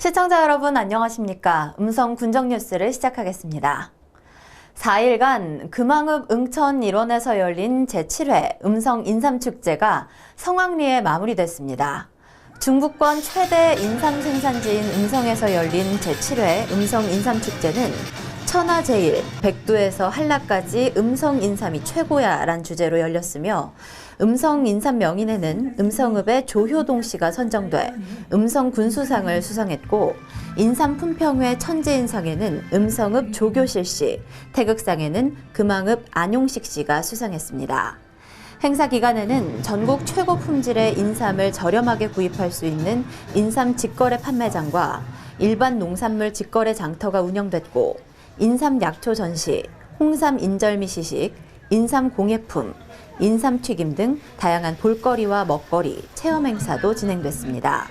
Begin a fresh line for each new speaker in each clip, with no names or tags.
시청자 여러분 안녕하십니까? 음성 군정 뉴스를 시작하겠습니다. 4일간 금왕읍 응천 일원에서 열린 제7회 음성 인삼축제가 성황리에 마무리됐습니다. 중부권 최대 인삼 생산지인 음성에서 열린 제7회 음성 인삼축제는 천하제일, 백두에서 한라까지 음성 인삼이 최고야 란 주제로 열렸으며 음성 인삼 명인에는 음성읍의 조효동 씨가 선정돼 음성 군수상을 수상했고 인삼 품평회 천재인상에는 음성읍 조교실 씨, 태극상에는 금왕읍 안용식 씨가 수상했습니다. 행사 기간에는 전국 최고 품질의 인삼을 저렴하게 구입할 수 있는 인삼 직거래 판매장과 일반 농산물 직거래 장터가 운영됐고 인삼 약초 전시, 홍삼 인절미 시식, 인삼 공예품, 인삼 튀김 등 다양한 볼거리와 먹거리, 체험 행사도 진행됐습니다.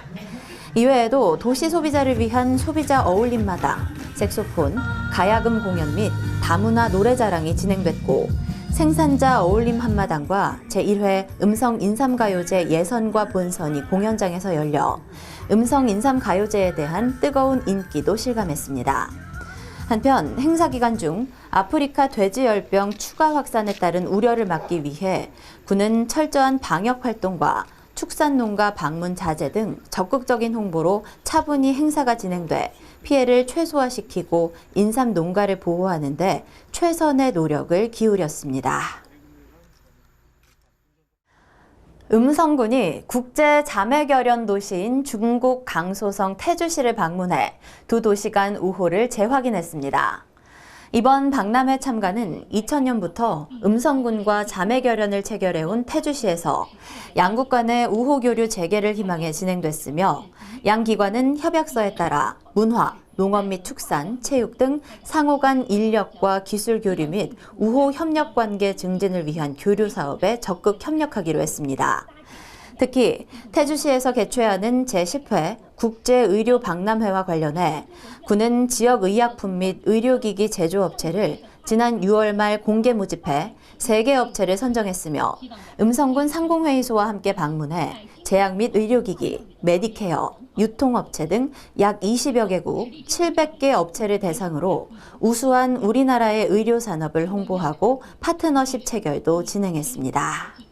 이외에도 도시 소비자를 위한 소비자 어울림 마당, 색소폰, 가야금 공연 및 다문화 노래자랑이 진행됐고 생산자 어울림 한마당과 제1회 음성 인삼가요제 예선과 본선이 공연장에서 열려 음성 인삼가요제에 대한 뜨거운 인기도 실감했습니다. 한편 행사 기간 중 아프리카 돼지열병 추가 확산에 따른 우려를 막기 위해 군은 철저한 방역 활동과 축산농가 방문 자제 등 적극적인 홍보로 차분히 행사가 진행돼 피해를 최소화시키고 인삼 농가를 보호하는 데 최선의 노력을 기울였습니다. 음성군이 국제 자매결연 도시인 중국 강소성 태주시를 방문해 두 도시 간 우호를 재확인했습니다. 이번 박람회 참가는 2000년부터 음성군과 자매결연을 체결해온 태주시에서 양국 간의 우호 교류 재개를 희망해 진행됐으며 양 기관은 협약서에 따라 문화, 농업 및 축산, 체육 등 상호 간 인력과 기술 교류 및 우호 협력 관계 증진을 위한 교류 사업에 적극 협력하기로 했습니다. 특히 태주시에서 개최하는 제10회 국제의료 박람회와 관련해 군은 지역 의약품 및 의료기기 제조업체를 지난 6월 말 공개 모집해 3개 업체를 선정했으며 음성군 상공회의소와 함께 방문해 제약 및 의료기기, 메디케어, 유통업체 등 약 20여 개국 700개 업체를 대상으로 우수한 우리나라의 의료 산업을 홍보하고 파트너십 체결도 진행했습니다.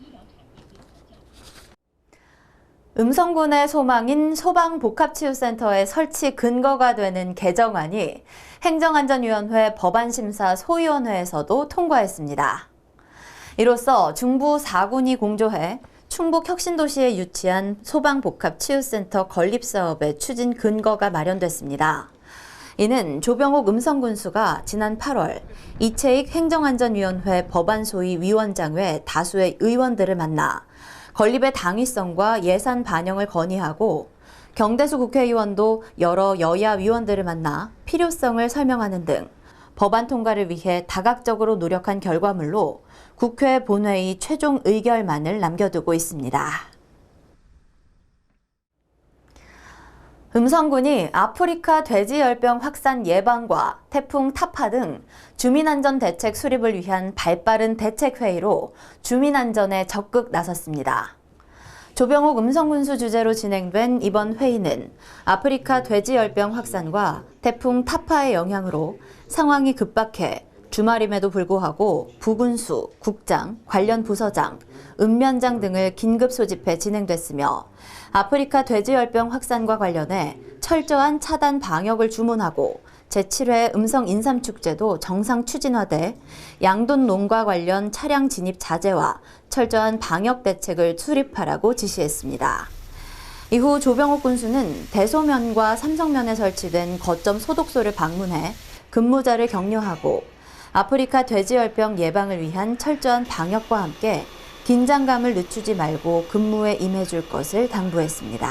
음성군의 소망인 소방복합치유센터의 설치 근거가 되는 개정안이 행정안전위원회 법안심사 소위원회에서도 통과했습니다. 이로써 중부 4군이 공조해 충북 혁신도시에 유치한 소방복합치유센터 건립사업의 추진 근거가 마련됐습니다. 이는 조병옥 음성군수가 지난 8월 이채익 행정안전위원회 법안소위 위원장 외 다수의 의원들을 만나 건립의 당위성과 예산 반영을 건의하고 경대수 국회의원도 여러 여야 위원들을 만나 필요성을 설명하는 등 법안 통과를 위해 다각적으로 노력한 결과물로 국회 본회의 최종 의결만을 남겨두고 있습니다. 음성군이 아프리카 돼지열병 확산 예방과 태풍 타파 등 주민안전 대책 수립을 위한 발빠른 대책회의로 주민안전에 적극 나섰습니다. 조병옥 음성군수 주재로 진행된 이번 회의는 아프리카 돼지열병 확산과 태풍 타파의 영향으로 상황이 급박해 주말임에도 불구하고 부군수, 국장, 관련 부서장, 읍면장 등을 긴급 소집해 진행됐으며 아프리카 돼지열병 확산과 관련해 철저한 차단 방역을 주문하고 제7회 음성 인삼축제도 정상 추진화돼 양돈 농가 관련 차량 진입 자제와 철저한 방역 대책을 수립하라고 지시했습니다. 이후 조병옥 군수는 대소면과 삼성면에 설치된 거점 소독소를 방문해 근무자를 격려하고 아프리카 돼지열병 예방을 위한 철저한 방역과 함께 긴장감을 늦추지 말고 근무에 임해줄 것을 당부했습니다.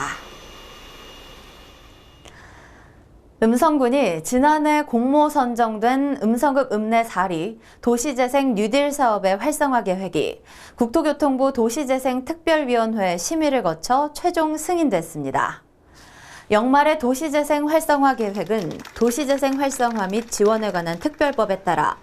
음성군이 지난해 공모 선정된 음성읍 읍내 4리 도시재생 뉴딜 사업의 활성화 계획이 국토교통부 도시재생 특별위원회 심의를 거쳐 최종 승인됐습니다. 연말의 도시재생 활성화 계획은 도시재생 활성화 및 지원에 관한 특별법에 따라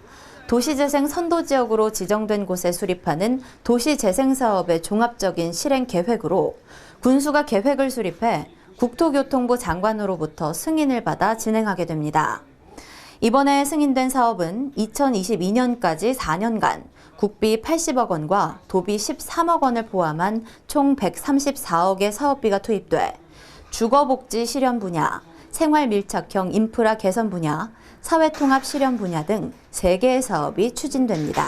도시재생 선도지역으로 지정된 곳에 수립하는 도시재생 사업의 종합적인 실행 계획으로 군수가 계획을 수립해 국토교통부 장관으로부터 승인을 받아 진행하게 됩니다. 이번에 승인된 사업은 2022년까지 4년간 국비 80억 원과 도비 13억 원을 포함한 총 134억의 사업비가 투입돼 주거복지 실현 분야, 생활 밀착형 인프라 개선 분야, 사회통합 실현 분야 등 3개의 사업이 추진됩니다.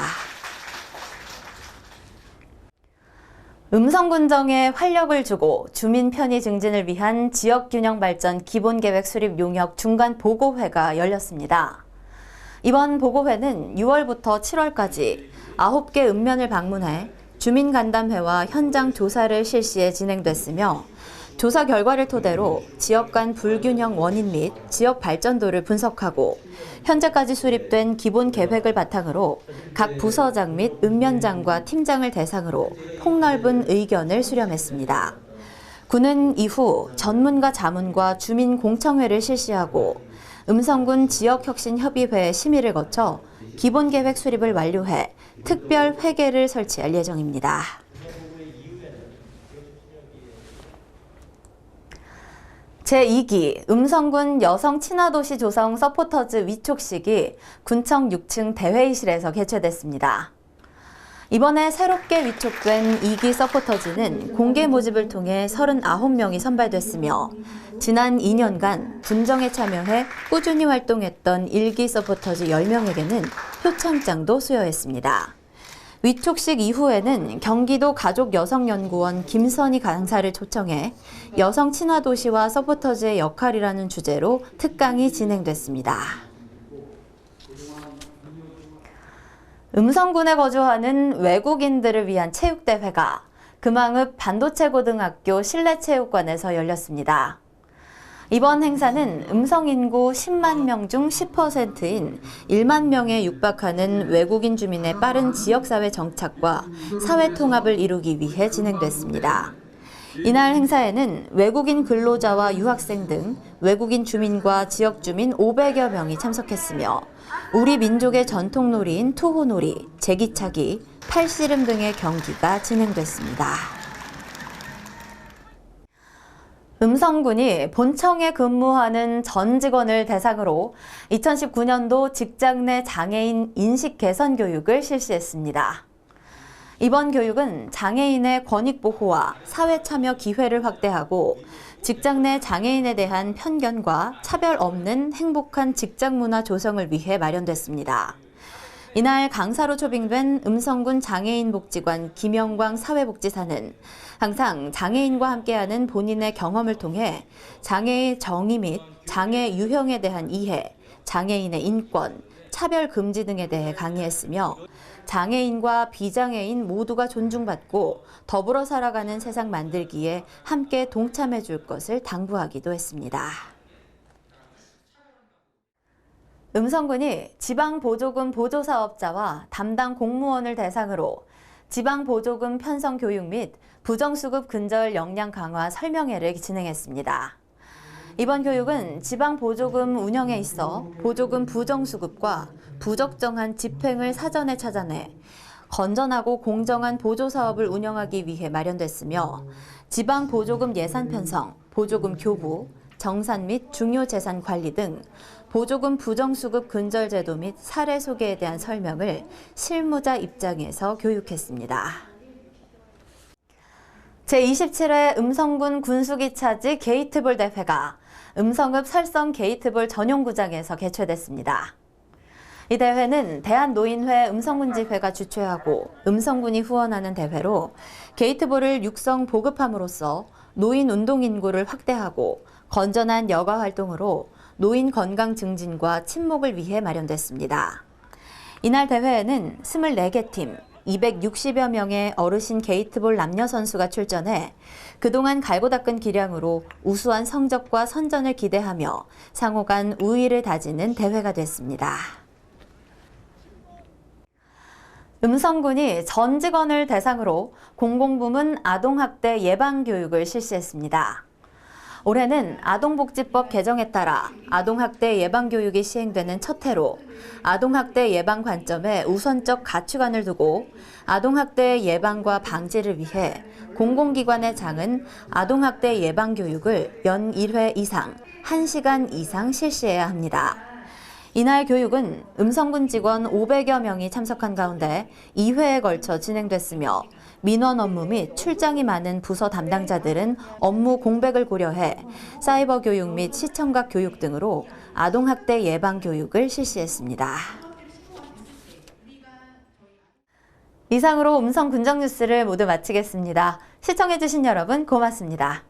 음성군정에 활력을 주고 주민 편의 증진을 위한 지역균형 발전 기본계획 수립 용역 중간 보고회가 열렸습니다. 이번 보고회는 6월부터 7월까지 9개 읍면을 방문해 주민 간담회와 현장 조사를 실시해 진행됐으며 조사 결과를 토대로 지역 간 불균형 원인 및 지역 발전도를 분석하고 현재까지 수립된 기본 계획을 바탕으로 각 부서장 및 읍면장과 팀장을 대상으로 폭넓은 의견을 수렴했습니다. 군은 이후 전문가 자문과 주민 공청회를 실시하고 음성군 지역혁신협의회 심의를 거쳐 기본 계획 수립을 완료해 특별 회계를 설치할 예정입니다. 제2기 음성군 여성 친화도시 조성 서포터즈 위촉식이 군청 6층 대회의실에서 개최됐습니다. 이번에 새롭게 위촉된 2기 서포터즈는 공개 모집을 통해 39명이 선발됐으며 지난 2년간 군정에 참여해 꾸준히 활동했던 1기 서포터즈 10명에게는 표창장도 수여했습니다. 위촉식 이후에는 경기도 가족여성연구원 김선희 강사를 초청해 여성 친화 도시와 서포터즈의 역할이라는 주제로 특강이 진행됐습니다. 음성군에 거주하는 외국인들을 위한 체육대회가 금왕읍 반도체고등학교 실내체육관에서 열렸습니다. 이번 행사는 음성 인구 10만 명 중 10%인 1만 명에 육박하는 외국인 주민의 빠른 지역사회 정착과 사회 통합을 이루기 위해 진행됐습니다. 이날 행사에는 외국인 근로자와 유학생 등 외국인 주민과 지역 주민 500여 명이 참석했으며 우리 민족의 전통 놀이인 투호놀이, 제기차기, 팔씨름 등의 경기가 진행됐습니다. 음성군이 본청에 근무하는 전 직원을 대상으로 2019년도 직장 내 장애인 인식 개선 교육을 실시했습니다. 이번 교육은 장애인의 권익 보호와 사회 참여 기회를 확대하고 직장 내 장애인에 대한 편견과 차별 없는 행복한 직장 문화 조성을 위해 마련됐습니다. 이날 강사로 초빙된 음성군 장애인복지관 김영광 사회복지사는 항상 장애인과 함께하는 본인의 경험을 통해 장애의 정의 및 장애 유형에 대한 이해, 장애인의 인권, 차별 금지 등에 대해 강의했으며 장애인과 비장애인 모두가 존중받고 더불어 살아가는 세상 만들기에 함께 동참해 줄 것을 당부하기도 했습니다. 음성군이 지방보조금 보조사업자와 담당 공무원을 대상으로 지방보조금 편성 교육 및 부정수급 근절 역량 강화 설명회를 진행했습니다. 이번 교육은 지방보조금 운영에 있어 보조금 부정수급과 부적정한 집행을 사전에 찾아내 건전하고 공정한 보조사업을 운영하기 위해 마련됐으며 지방보조금 예산 편성, 보조금 교부, 정산 및 중요재산 관리 등 보조금 부정수급 근절 제도 및 사례 소개에 대한 설명을 실무자 입장에서 교육했습니다. 제27회 음성군 군수기 차지 게이트볼 대회가 음성읍 설성 게이트볼 전용구장에서 개최됐습니다. 이 대회는 대한노인회 음성군지회가 주최하고 음성군이 후원하는 대회로 게이트볼을 육성 보급함으로써 노인 운동 인구를 확대하고 건전한 여가 활동으로 노인 건강 증진과 친목을 위해 마련됐습니다. 이날 대회에는 24개 팀, 260여 명의 어르신 게이트볼 남녀 선수가 출전해 그동안 갈고 닦은 기량으로 우수한 성적과 선전을 기대하며 상호 간 우위를 다지는 대회가 됐습니다. 음성군이 전 직원을 대상으로 공공부문 아동학대 예방교육을 실시했습니다. 올해는 아동복지법 개정에 따라 아동학대 예방교육이 시행되는 첫 해로 아동학대 예방 관점에 우선적 가치관을 두고 아동학대 예방과 방지를 위해 공공기관의 장은 아동학대 예방교육을 연 1회 이상, 1시간 이상 실시해야 합니다. 이날 교육은 음성군 직원 500여 명이 참석한 가운데 2회에 걸쳐 진행됐으며 민원 업무 및 출장이 많은 부서 담당자들은 업무 공백을 고려해 사이버 교육 및 시청각 교육 등으로 아동학대 예방 교육을 실시했습니다. 이상으로 음성 군정 뉴스를 모두 마치겠습니다. 시청해주신 여러분 고맙습니다.